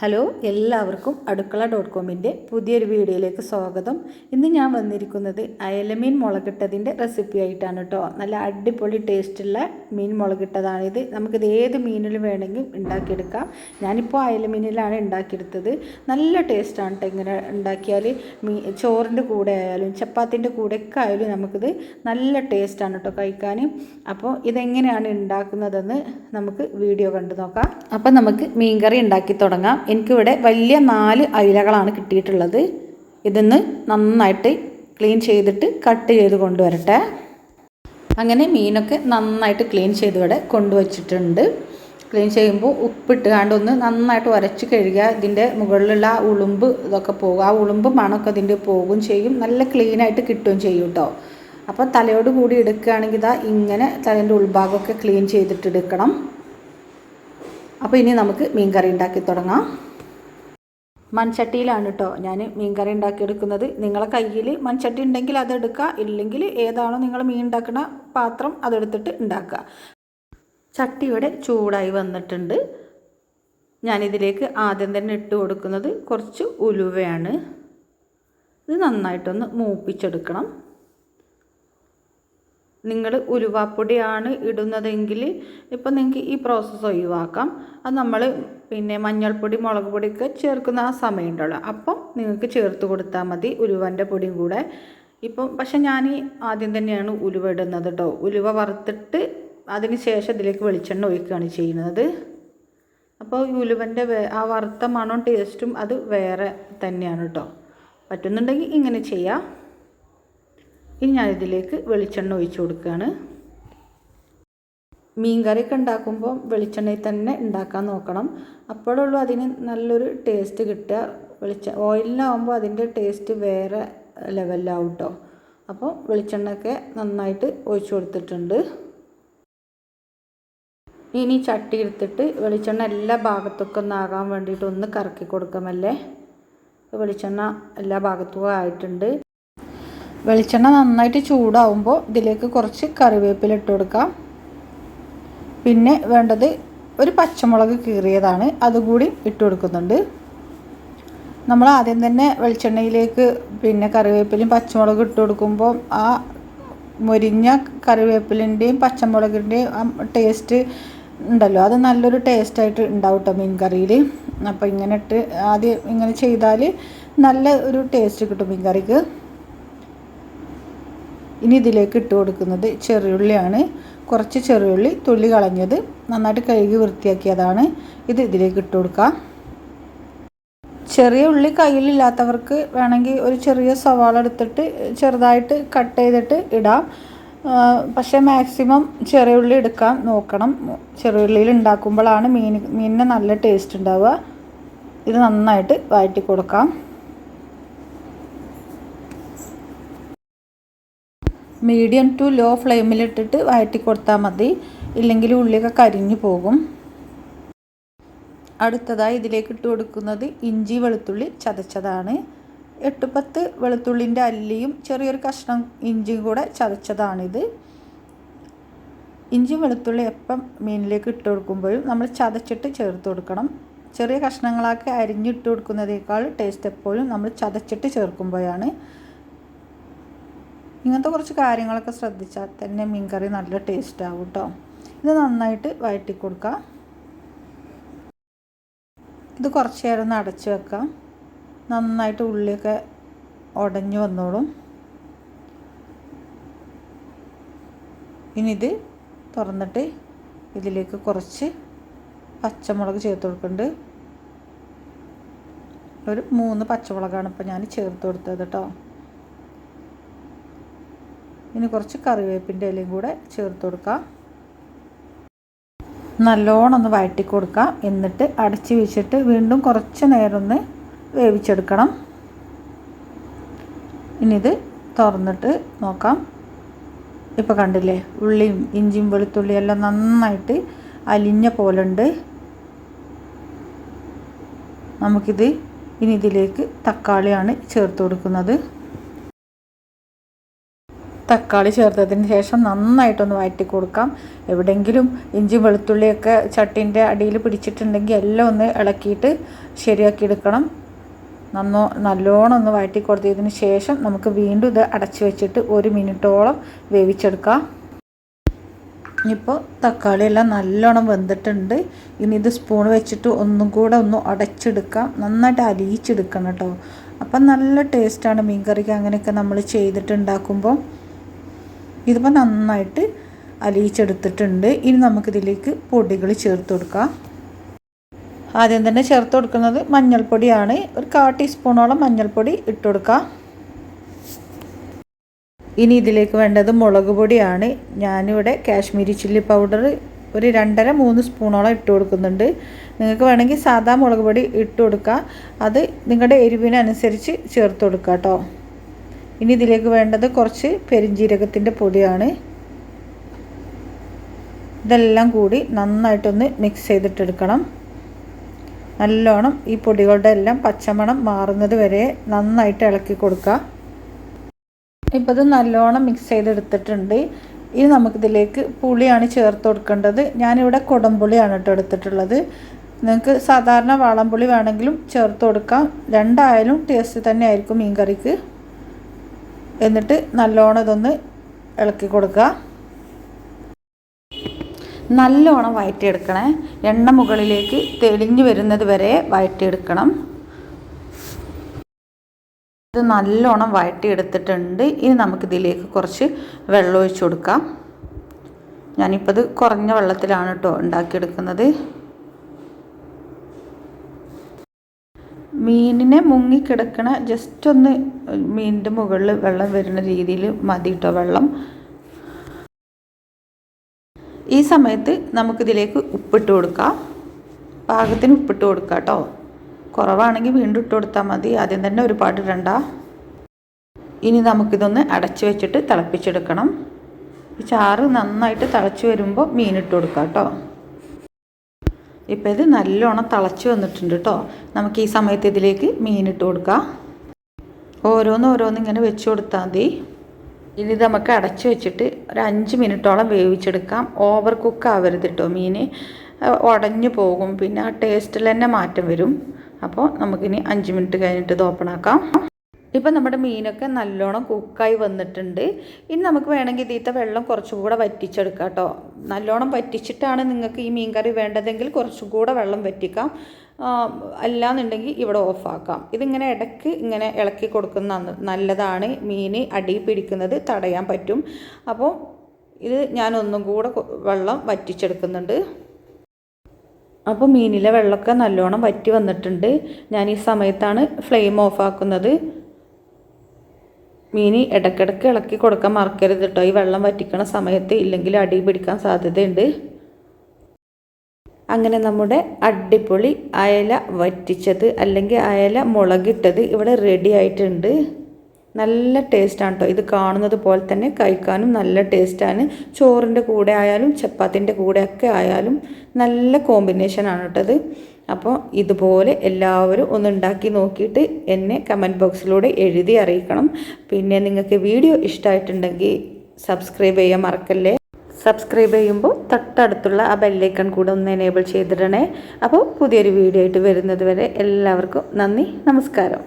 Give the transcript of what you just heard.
Hello എല്ലാവർക്കും അടുക്കള dot കോമിന്റെ പുതിയൊരു വീഡിയോയിലേക്ക് സ്വാഗതം. ഇന്ന് ഞാൻ വന്നിരിക്കുന്നത് അയലമീൻ മുളകിട്ടതിന്റെ റെസിപ്പി ആയിട്ടാണ് കേട്ടോ. നല്ല അടിപൊളി ടേസ്റ്റുള്ള മീൻ മുളകിട്ടതാണിത്. നമുക്കിത് ഏത് മീനിലും വേണമെങ്കിൽ ഉണ്ടാക്കിയെടുക്കാം. ഞാനിപ്പോൾ അയലമീനിലാണ് ഉണ്ടാക്കിയെടുത്തത്. നല്ല ടേസ്റ്റാണ് കേട്ടോ ഇങ്ങനെ ഉണ്ടാക്കിയാൽ മീ ചോറിന്റെ കൂടെ ആയാലും ചപ്പാത്തിന്റെ കൂടെയൊക്കെ ആയാലും നമുക്കിത് നല്ല ടേസ്റ്റാണ് കേട്ടോ കഴിക്കാൻ അപ്പോൾ ഇതെങ്ങനെയാണ് ഉണ്ടാക്കുന്നതെന്ന് നമുക്ക് വീഡിയോ കണ്ടു നോക്കാം. അപ്പോൾ നമുക്ക് മീൻ കറി ഉണ്ടാക്കി തുടങ്ങാം. എനിക്കിവിടെ വലിയ നാല് അയിലകളാണ് കിട്ടിയിട്ടുള്ളത്. ഇതൊന്ന് നന്നായിട്ട് ക്ലീൻ ചെയ്തിട്ട് കട്ട് ചെയ്ത് കൊണ്ടുവരട്ടെ. അങ്ങനെ മീനൊക്കെ നന്നായിട്ട് ക്ലീൻ ചെയ്ത് ഇവിടെ കൊണ്ടുവച്ചിട്ടുണ്ട്. ക്ലീൻ ചെയ്യുമ്പോൾ ഉപ്പിട്ട് കാണ്ടൊന്ന് നന്നായിട്ട് ഉരച്ച് കഴുകുക. ഇതിന്റെ മുകളിലുള്ള ആ ഉളുമ്പ് ഇതൊക്കെ പോകും. ആ ഉളുമ്പ് മണമൊക്കെ ഇതിന്റെ പോകും ചെയ്യും. നല്ല ക്ലീനായിട്ട് കിട്ടുകയും ചെയ്യും കേട്ടോ. അപ്പോൾ തലയോട് കൂടി എടുക്കുകയാണെങ്കിൽ ഇതാ ഇങ്ങനെ തലേന്റെ ഉൾഭാഗമൊക്കെ ക്ലീൻ ചെയ്തിട്ട് എടുക്കണം. അപ്പോൾ ഇനി നമുക്ക് മീൻ കറി ഉണ്ടാക്കി തുടങ്ങാം. മൺചട്ടിയിലാണ് കേട്ടോ ഞാൻ മീൻകറി ഉണ്ടാക്കിയെടുക്കുന്നത്. നിങ്ങളെ കയ്യിൽ മൺചട്ടി ഉണ്ടെങ്കിൽ അതെടുക്കുക ഇല്ലെങ്കിൽ ഏതാണോ നിങ്ങൾ മീൻ ഉണ്ടാക്കുന്ന പാത്രം അതെടുത്തിട്ട് ഉണ്ടാക്കുക. ചട്ടിയുടെ ചൂടായി വന്നിട്ടുണ്ട്. ഞാനിതിലേക്ക് ആദ്യം തന്നെ ഇട്ട് കൊടുക്കുന്നത് കുറച്ച് ഉലുവയാണ്. ഇത് നന്നായിട്ടൊന്ന് മൂപ്പിച്ചെടുക്കണം. നിങ്ങൾ ഉലുവാപ്പൊടിയാണ് ഇടുന്നതെങ്കിൽ ഇപ്പം നിങ്ങൾക്ക് ഈ പ്രോസസ്സ് ഒഴിവാക്കാം. അത് നമ്മൾ പിന്നെ മഞ്ഞൾപ്പൊടി മുളക് പൊടിയൊക്കെ ചേർക്കുന്ന ആ സമയമുണ്ടല്ലോ അപ്പം നിങ്ങൾക്ക് ചേർത്ത് കൊടുത്താൽ മതി ഉലുവന്റെ പൊടിയും കൂടെ. ഇപ്പം പക്ഷെ ഞാൻ ആദ്യം തന്നെയാണ് ഉലുവ ഇടുന്നത് കേട്ടോ ഉലുവ വറുത്തിട്ട് അതിന് ശേഷം ഇതിലേക്ക് വെളിച്ചെണ്ണ ഒഴിക്കുകയാണ് ചെയ്യുന്നത്. അപ്പോൾ ഈ ഉലുവന്റെ ആ വറുത്ത മണവും ടേസ്റ്റും അത് വേറെ തന്നെയാണ് കേട്ടോ പറ്റുന്നുണ്ടെങ്കിൽ ഇങ്ങനെ ചെയ്യാം. ഇനി ഞാനിതിലേക്ക് വെളിച്ചെണ്ണ ഒഴിച്ചു കൊടുക്കുകയാണ്. മീൻ കറിയൊക്കെ ഉണ്ടാക്കുമ്പോൾ വെളിച്ചെണ്ണയിൽ തന്നെ ഉണ്ടാക്കാൻ നോക്കണം. അപ്പോഴുള്ളൂ അതിന് നല്ലൊരു ടേസ്റ്റ് കിട്ടുക. വെളിച്ച ഓയിലിനാവുമ്പോൾ അതിന്റെ ടേസ്റ്റ് വേറെ ലെവലിലാവും കേട്ടോ അപ്പോൾ വെളിച്ചെണ്ണയൊക്കെ നന്നായിട്ട് ഒഴിച്ചു കൊടുത്തിട്ടുണ്ട്. ഇനി ചട്ടി എടുത്തിട്ട് വെളിച്ചെണ്ണ എല്ലാ ഭാഗത്തൊക്കെ ഒന്നാകാൻ വേണ്ടിയിട്ട് ഒന്ന് കറക്കി കൊടുക്കാമല്ലേ വെളിച്ചെണ്ണ എല്ലാ ഭാഗത്തും ആയിട്ടുണ്ട്. വെളിച്ചെണ്ണ നന്നായിട്ട് ചൂടാവുമ്പോൾ ഇതിലേക്ക് കുറച്ച് കറിവേപ്പില ഇട്ട് കൊടുക്കാം. പിന്നെ വേണ്ടത് ഒരു പച്ചമുളക് കീറിയതാണ് അതുകൂടി ഇട്ട് കൊടുക്കുന്നുണ്ട്. നമ്മൾ ആദ്യം തന്നെ വെളിച്ചെണ്ണയിലേക്ക് പിന്നെ കറിവേപ്പിലയും പച്ചമുളകും ഇട്ട് കൊടുക്കുമ്പോൾ ആ മൊരിഞ്ഞ കറിവേപ്പിലിന്റെയും പച്ചമുളകിന്റെയും ആ ടേസ്റ്റ് ഉണ്ടല്ലോ അത് നല്ലൊരു ടേസ്റ്റായിട്ട് ഉണ്ടാവും കേട്ടോ മീൻ കറിയിൽ അപ്പോൾ ഇങ്ങനെ ഇട്ട് ആദ്യം ഇങ്ങനെ ചെയ്താൽ നല്ല ഒരു ടേസ്റ്റ് കിട്ടും മീൻ കറിക്ക് ഇനി ഇതിലേക്ക് ഇട്ട് കൊടുക്കുന്നത് ചെറിയുള്ളിയാണ് കുറച്ച് ചെറിയുള്ളി തൊലി കളഞ്ഞത് നന്നായിട്ട് കഴുകി വൃത്തിയാക്കിയതാണ്. ഇത് ഇതിലേക്ക് ഇട്ട് കൊടുക്കാം. ചെറിയ ഉള്ളി കയ്യിലില്ലാത്തവർക്ക് വേണമെങ്കിൽ ഒരു ചെറിയ സവാള എടുത്തിട്ട് ചെറുതായിട്ട് കട്ട് ചെയ്തിട്ട് ഇടാം. പക്ഷേ മാക്സിമം ചെറിയ ഉള്ളി എടുക്കാൻ നോക്കണം. ചെറിയ ഉള്ളിയിൽ ഉണ്ടാക്കുമ്പോഴാണ് മീൻ മീനിന് നല്ല ടേസ്റ്റ് ഉണ്ടാവുക. ഇത് നന്നായിട്ട് വഴറ്റി കൊടുക്കാം. മീഡിയം ടു ലോ ഫ്ലെയിമിലിട്ടിട്ട് വഴറ്റി കൊടുത്താൽ മതി. ഇല്ലെങ്കിൽ ഉള്ളിയൊക്കെ കരിഞ്ഞു പോകും. അടുത്തതായി ഇതിലേക്ക് ഇട്ട് കൊടുക്കുന്നത് ഇഞ്ചി വെളുത്തുള്ളി ചതച്ചതാണ്. എട്ട് പത്ത് വെളുത്തുള്ളിന്റെ അല്ലിയും ചെറിയൊരു കഷ്ണം ഇഞ്ചിയും കൂടെ ചതച്ചതാണിത്. ഇഞ്ചി വെളുത്തുള്ളി എപ്പം മീനിലേക്ക് ഇട്ട് കൊടുക്കുമ്പോഴും നമ്മൾ ചതച്ചിട്ട് ചേർത്ത് കൊടുക്കണം. ചെറിയ കഷ്ണങ്ങളാക്കി അരിഞ്ഞിട്ട് കൊടുക്കുന്നതിനേക്കാൾ ടേസ്റ്റ് എപ്പോഴും നമ്മൾ ചതച്ചിട്ട് ചേർക്കുമ്പോഴാണ് ഇങ്ങനത്തെ കുറച്ച് കാര്യങ്ങളൊക്കെ ശ്രദ്ധിച്ചാൽ തന്നെ മീൻകറി നല്ല ടേസ്റ്റ് ആവും കേട്ടോ ഇത് നന്നായിട്ട് വഴറ്റി കൊടുക്കാം. ഇത് കുറച്ച് നേരം ഒന്ന് അടച്ച് വെക്കാം. നന്നായിട്ട് ഉള്ളിയൊക്കെ ഉടഞ്ഞു വന്നോളും. ഇനി ഇത് തുറന്നിട്ട് ഇതിലേക്ക് കുറച്ച് പച്ചമുളക് ചേർത്ത് കൊടുക്കുന്നുണ്ട് ഒരു മൂന്ന് പച്ചമുളകാണ് ഇപ്പോൾ ഞാൻ ചേർത്ത് കൊടുത്തത് കേട്ടോ ഇനി കുറച്ച് കറിവേപ്പിന്റെ ഇലയും കൂടെ ചേർത്ത് കൊടുക്കാം. നല്ലോണം ഒന്ന് വഴറ്റി കൊടുക്കാം. എന്നിട്ട് അടച്ചു വെച്ചിട്ട് വീണ്ടും കുറച്ച് നേരം ഒന്ന് വേവിച്ചെടുക്കണം. ഇനി ഇത് തുറന്നിട്ട് നോക്കാം. ഇപ്പോൾ കണ്ടില്ലേ ഉള്ളിയും ഇഞ്ചിയും വെളുത്തുള്ളിയും എല്ലാം നന്നായിട്ട് അലിഞ്ഞ പോലെ ഉണ്ട് നമുക്കിത് ഇനി ഇതിലേക്ക് തക്കാളിയാണ് ചേർത്ത് കൊടുക്കുന്നത്. തക്കാളി ചേർത്തതിന് ശേഷം നന്നായിട്ടൊന്ന് വഴറ്റി കൊടുക്കാം. എവിടെയെങ്കിലും ഇഞ്ചി വെളുത്തുള്ളിയൊക്കെ ചട്ടിന്റെ അടിയിൽ പിടിച്ചിട്ടുണ്ടെങ്കിൽ എല്ലാം ഒന്ന് ഇളക്കിയിട്ട് ശരിയാക്കി എടുക്കണം. നന്നോ നല്ലോണം ഒന്ന് വഴറ്റി കൊടുത്തതിന് ശേഷം നമുക്ക് വീണ്ടും ഇത് അടച്ചു വെച്ചിട്ട് ഒരു മിനിറ്റോളം വേവിച്ചെടുക്കാം. ഇനിയിപ്പോൾ തക്കാളി എല്ലാം നല്ലോണം വെന്തിട്ടുണ്ട്. ഇനി ഇത് സ്പൂൺ വെച്ചിട്ട് ഒന്നും കൂടെ ഒന്ന് അടച്ചെടുക്കാം. നന്നായിട്ട് അലിയിച്ചെടുക്കണം കേട്ടോ. അപ്പം നല്ല ടേസ്റ്റാണ് മീൻ കറിക്ക് അങ്ങനെയൊക്കെ നമ്മൾ ചെയ്തിട്ടുണ്ടാക്കുമ്പോൾ. ഇതിപ്പോൾ നന്നായിട്ട് അലിയിച്ചെടുത്തിട്ടുണ്ട്. ഇനി നമുക്കിതിലേക്ക് പൊടികൾ ചേർത്ത് കൊടുക്കാം. ആദ്യം തന്നെ ചേർത്ത് കൊടുക്കുന്നത് മഞ്ഞൾപ്പൊടിയാണ്. ഒരു കാ ടീസ്പൂണോളം മഞ്ഞൾപ്പൊടി ഇട്ട് കൊടുക്കാം. ഇനി ഇതിലേക്ക് വേണ്ടത് മുളക് പൊടിയാണ്. ഞാനിവിടെ കാശ്മീരി ചില്ലി പൗഡർ ഒരു രണ്ടര മൂന്ന് സ്പൂണോളം ഇട്ട് കൊടുക്കുന്നുണ്ട്. നിങ്ങൾക്ക് വേണമെങ്കിൽ സാധാ മുളക് പൊടി ഇട്ട് കൊടുക്കുക അത് നിങ്ങളുടെ എരിവിനനുസരിച്ച് ചേർത്ത് കൊടുക്കുക കേട്ടോ. ഇനി ഇതിലേക്ക് വേണ്ടത് കുറച്ച് പെരിഞ്ജീരകത്തിന്റെ പൊടിയാണ്. ഇതെല്ലാം കൂടി നന്നായിട്ടൊന്ന് മിക്സ് ചെയ്തിട്ടെടുക്കണം. നല്ലോണം ഈ പൊടികളുടെ എല്ലാം പച്ചമണം മാറുന്നത് വരെ നന്നായിട്ട് ഇളക്കി കൊടുക്കുക. ഇപ്പോൾ ഇത് നല്ലോണം മിക്സ് ചെയ്തെടുത്തിട്ടുണ്ട്. ഇനി നമുക്കിതിലേക്ക് പുളിയാണ് ചേർത്ത് കൊടുക്കേണ്ടത്. ഞാനിവിടെ കുടംപുളിയാണ് കേട്ടോ എടുത്തിട്ടുള്ളത്. നിങ്ങൾക്ക് സാധാരണ വാളംപുളി വേണമെങ്കിലും ചേർത്ത് കൊടുക്കാം. രണ്ടായാലും ടേസ്റ്റ് തന്നെ ആയിരിക്കും മീൻ കറിക്ക് എന്നിട്ട് നല്ലോണം ഇതൊന്ന് ഇളക്കി കൊടുക്കുക. നല്ലോണം വഴറ്റിയെടുക്കണേ എണ്ണ മുകളിലേക്ക് തെളിഞ്ഞു വരുന്നത് വരെ വഴറ്റിയെടുക്കണം ഇത് നല്ലോണം വഴറ്റിയെടുത്തിട്ടുണ്ട് ഇനി നമുക്കിതിലേക്ക് കുറച്ച് വെള്ളം ഒഴിച്ചു കൊടുക്കാം. ഞാനിപ്പോൾ ഇത് കുറഞ്ഞ വെള്ളത്തിലാണ് കേട്ടോ ഉണ്ടാക്കിയെടുക്കുന്നത്. മീനിനെ മുങ്ങിക്കിടക്കണ ജസ്റ്റ് ഒന്ന് മീനിന്റെ മുകളിൽ വെള്ളം വരുന്ന രീതിയിൽ മതി കേട്ടോ വെള്ളം? ഈ സമയത്ത് നമുക്കിതിലേക്ക് ഉപ്പിട്ട് കൊടുക്കാം. പാകത്തിന് ഉപ്പിട്ട് കൊടുക്കാം കേട്ടോ കുറവാണെങ്കിൽ വീണ്ടും ഇട്ട് കൊടുത്താൽ മതി. ആദ്യം തന്നെ ഒരുപാട് ഇടണ്ട. ഇനി നമുക്കിതൊന്ന് അടച്ചു വെച്ചിട്ട് തിളപ്പിച്ചെടുക്കണം. ഈ ചാറ് നന്നായിട്ട് തിളച്ച് വരുമ്പോൾ മീനിട്ട് കൊടുക്കാം കേട്ടോ ഇപ്പം ഇത് നല്ലോണം തിളച്ച് വന്നിട്ടുണ്ട് കേട്ടോ നമുക്ക് ഈ സമയത്ത് ഇതിലേക്ക് മീനിട്ട് കൊടുക്കാം. ഓരോന്ന് ഓരോന്ന് ഇങ്ങനെ വെച്ച് കൊടുത്താൽ മതി. ഇനി നമുക്ക് അടച്ച് വെച്ചിട്ട് ഒരു അഞ്ച് മിനിറ്റോളം വേവിച്ചെടുക്കാം. ഓവർ കുക്ക് ആവരുത് കേട്ടോ മീൻ ഉടഞ്ഞു പോകും. പിന്നെ ആ ടേസ്റ്റിൽ തന്നെ മാറ്റം വരും. അപ്പോൾ നമുക്കിനി അഞ്ച് മിനിറ്റ് കഴിഞ്ഞിട്ട് ഇത് ഓപ്പൺ ആക്കാം. ഇപ്പം നമ്മുടെ മീനൊക്കെ നല്ലോണം കുക്കായി വന്നിട്ടുണ്ട്. ഇനി നമുക്ക് വേണമെങ്കിൽ ഇതിത്തെ വെള്ളം കുറച്ചും കൂടെ വറ്റിച്ചെടുക്കാം കേട്ടോ. നല്ലോണം വറ്റിച്ചിട്ടാണ് നിങ്ങൾക്ക് ഈ മീൻ കറി വേണ്ടതെങ്കിൽ കുറച്ചും കൂടെ വെള്ളം വറ്റിക്കാം. അല്ലാന്നുണ്ടെങ്കിൽ ഇവിടെ ഓഫാക്കാം. ഇതിങ്ങനെ ഇടയ്ക്ക് ഇങ്ങനെ ഇളക്കി കൊടുക്കുന്ന നല്ലതാണ് മീൻ അടി പിടിക്കുന്നത് തടയാൻ പറ്റും. അപ്പോൾ ഇത് ഞാൻ ഒന്നും കൂടെ വെള്ളം വറ്റിച്ചെടുക്കുന്നുണ്ട്. അപ്പോൾ മീനിലെ വെള്ളമൊക്കെ നല്ലോണം വറ്റി വന്നിട്ടുണ്ട്. ഞാൻ ഈ സമയത്താണ് ഫ്ലെയിം ഓഫ് ആക്കുന്നത് മീൻ ഇടയ്ക്കിടയ്ക്ക് ഇളക്കി കൊടുക്കാൻ മറക്കരുത് കേട്ടോ ഈ വെള്ളം വറ്റിക്കണ സമയത്ത് ഇല്ലെങ്കിൽ അടി പിടിക്കാൻ സാധ്യതയുണ്ട്. അങ്ങനെ നമ്മുടെ അടിപൊളി അയല വറ്റിച്ചത് അല്ലെങ്കിൽ അയല മുളകിട്ടത് ഇവിടെ റെഡി ആയിട്ടുണ്ട്. നല്ല ടേസ്റ്റാണ് കേട്ടോ ഇത് കാണുന്നത് പോലെ തന്നെ കഴിക്കാനും നല്ല ടേസ്റ്റാണ് ചോറിന്റെ കൂടെ ആയാലും ചപ്പാത്തിന്റെ കൂടെ ഒക്കെ ആയാലും നല്ല കോമ്പിനേഷനാണ് കേട്ടത് അപ്പോൾ ഇതുപോലെ എല്ലാവരും ഒന്ന് ഉണ്ടാക്കി നോക്കിയിട്ട് എന്നെ കമന്റ് ബോക്സിലൂടെ എഴുതി അറിയിക്കണം. പിന്നെ നിങ്ങൾക്ക് വീഡിയോ ഇഷ്ടമായിട്ടുണ്ടെങ്കിൽ സബ്സ്ക്രൈബ് ചെയ്യാൻ മറക്കല്ലേ? സബ്സ്ക്രൈബ് ചെയ്യുമ്പോൾ തൊട്ടടുത്തുള്ള ആ ബെല്ലൈക്കൺ കൂടെ ഒന്ന് എനേബിൾ ചെയ്തിടണേ. അപ്പോൾ പുതിയൊരു വീഡിയോ ആയിട്ട് വരുന്നത് വരെ എല്ലാവർക്കും നന്ദി നമസ്കാരം.